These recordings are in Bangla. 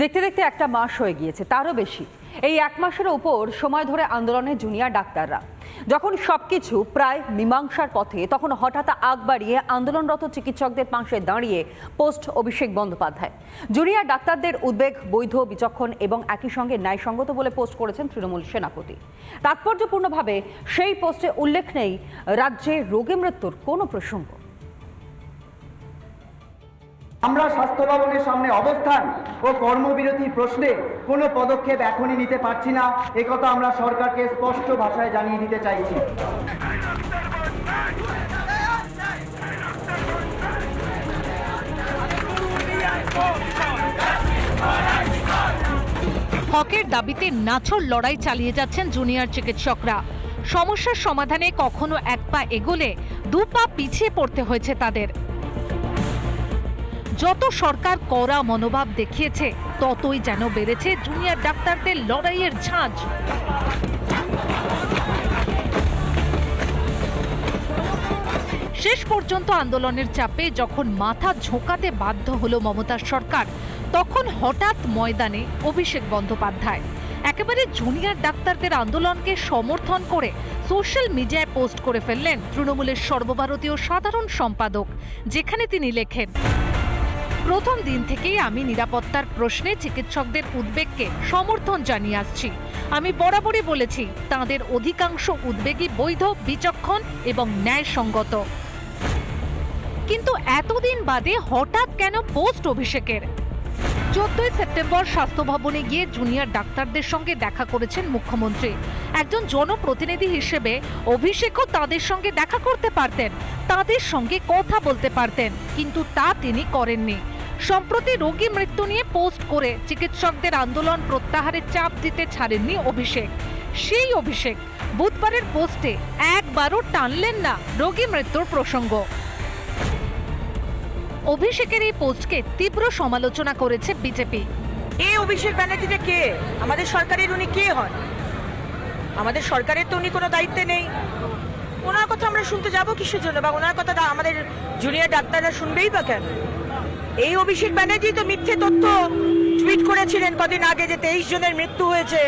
দেখতে দেখতে একটা মাস হয়ে গিয়েছে, তারও বেশি। এই এক মাসের ওপর সময় ধরে আন্দোলনে জুনিয়র ডাক্তাররা। যখন সবকিছু প্রায় মীমাংসার পথে, তখন হঠাৎ আগ বাড়িয়ে আন্দোলনরত চিকিৎসকদের পাশে দাঁড়িয়ে পোস্ট অভিষেক বন্দ্যোপাধ্যায়। জুনিয়র ডাক্তারদের উদ্বেগ, বৈধ বিচক্ষণ এবং একই সঙ্গে ন্যায়সঙ্গত বলে পোস্ট করেছেন তৃণমূল সেনাপতি। তাৎপর্যপূর্ণভাবে সেই পোস্টে উল্লেখ নেই, রাজ্যে রোগে মৃত্যুর কোনো প্রসঙ্গ। আমরা স্বাস্থ্য ভবনের সামনে অবস্থান ও কর্মবিরতির প্রশ্নে কোনো পদক্ষেপ এখনই নিতে পারছি না। একথা আমরা সরকারকে স্পষ্ট ভাষায় জানিয়ে দিতে চাইছি। হকের দাবিতে নাছর লড়াই চালিয়ে যাচ্ছেন জুনিয়র চিকিৎসকরা। সমস্যার সমাধানে কখনো এক পা এগোলে দু পা পিছিয়ে পড়তে হয়েছে তাদের। যত সরকার কড়া মনোভাব দেখিয়েছে, ততই যেন বেড়েছে জুনিয়র ডাক্তারদের লড়াইয়ের ঝাঁঝ শেষ পর্যন্ত আন্দোলনের চাপে যখন মাথা ঝোঁকাতে বাধ্য হলো মমতার সরকার, তখন হঠাৎ ময়দানে অভিষেক বন্দ্যোপাধ্যায়। একেবারে জুনিয়র ডাক্তারদের আন্দোলনকে সমর্থন করে সোশ্যাল মিডিয়ায় পোস্ট করে ফেললেন তৃণমূলের সর্বভারতীয় সাধারণ সম্পাদক, যেখানে তিনি লেখেন প্রথম দিন থেকেই আমি নিরাপত্তার প্রশ্নে চিকিৎসকদের উদ্বেগকে সমর্থন জানিয়ে আসছি। আমি বরাবরই বলেছি, তাদের অধিকাংশ উদ্বেগই বৈধ, বিচক্ষণ এবং ন্যায়সঙ্গত। কিন্তু এতদিন বাদে হঠাৎ কেন পোস্ট অভিষেকের? চোদ্দই সেপ্টেম্বর স্বাস্থ্য ভবনে গিয়ে জুনিয়র ডাক্তারদের সঙ্গে দেখা করেছেন মুখ্যমন্ত্রী। একজন জনপ্রতিনিধি হিসেবে অভিষেকও তাদের সঙ্গে দেখা করতে পারতেন, তাদের সঙ্গে কথা বলতে পারতেন, কিন্তু তা তিনি করেননি। সম্প্রতি রোগী মৃত্যু নিয়ে পোস্ট করে চিকিৎসকদের আন্দোলন প্রত্যাহারের চাপ দিতে ছাড়েননি অভিষেক। সেই অভিষেক বুধবারের পোস্টে একবারও টানলেন না রোগী মৃত্যুর প্রসঙ্গ। অভিষেকের এই পোস্টকে তীব্র সমালোচনা করেছে বিজেপি। এই অভিষেক ব্যানার্জিটা কে? আমাদের সরকারের উনি কে হন? আমাদের সরকারের তো উনি কোনো দায়িত্বে নেই। ওনার কথা আমরা শুনতে যাব কিসের জন্য? বা ওনার কথাটা আমাদের জুনিয়র ডাক্তাররা শুনবেই বা কেন? এই অভিষেক ব্যানার্জি তো মিথ্যে তথ্য টুইট করেছিলেন কদিন আগে যে তেইশ জনের মৃত্যু হয়েছে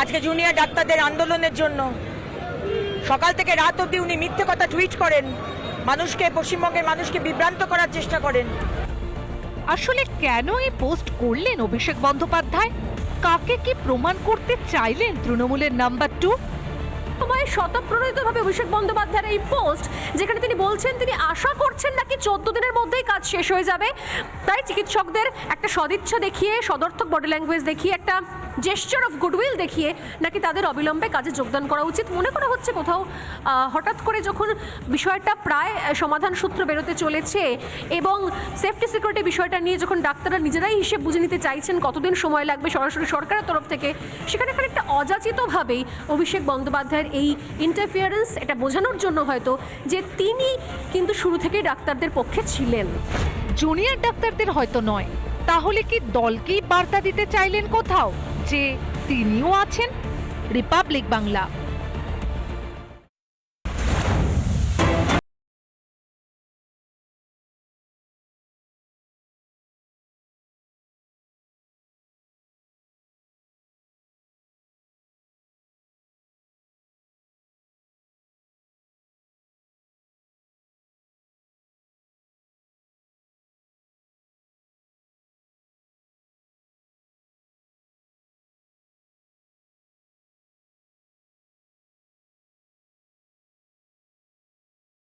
আজকে জুনিয়র ডাক্তারদের আন্দোলনের জন্য। সকাল থেকে রাত অবধি উনি মিথ্যে কথা টুইট করেন, মানুষকে, পশ্চিমবঙ্গের মানুষকে বিভ্রান্ত করার চেষ্টা করেন। আসলে কেন এই পোস্ট করলেন অভিষেক বন্দ্যোপাধ্যায়? কাকে কি প্রমাণ করতে চাইলেন তৃণমূলের নাম্বার টু? স্বতঃপ্রণোদিতভাবে অভিষেক বন্দ্যোপাধ্যায়ের এই পোস্ট, যেখানে তিনি বলছেন, তিনি আশা করছেন নাকি চোদ্দ দিনের মধ্যেই কাজ শেষ হয়ে যাবে। তাই চিকিৎসকদের একটা সদিচ্ছা দেখিয়ে, সদর্থক বডি ল্যাঙ্গুয়েজ দেখিয়ে একটা জেস্টার অফ গুডউইল দেখিয়ে নাকি তাদের অবিলম্বে কাজে যোগদান করা উচিত? মনে করা হচ্ছে কোথাও হঠাৎ করে যখন বিষয়টা প্রায় সমাধান সূত্র বেরোতে চলেছে এবং সেফটি সিকিউরিটি বিষয়টা নিয়ে যখন ডাক্তাররা নিজেরাই হিসেব বুঝে নিতে চাইছেন কতদিন সময় লাগবে সরাসরি সরকারের তরফ থেকে, সেখানে খানিকটা অযাচিতভাবেই অভিষেক বন্দ্যোপাধ্যায়ের এই ইন্টারফিয়ারেন্স এটা বোঝানোর জন্য হয়তো যে তিনি কিন্তু শুরু থেকেই ডাক্তারদের পক্ষে ছিলেন। জুনিয়র ডাক্তারদের হয়তো নয়। তাহলে কি দলকেই বার্তা দিতে চাইলেন কোথাও? যে তিনিও আছেন। রিপাবলিক বাংলা।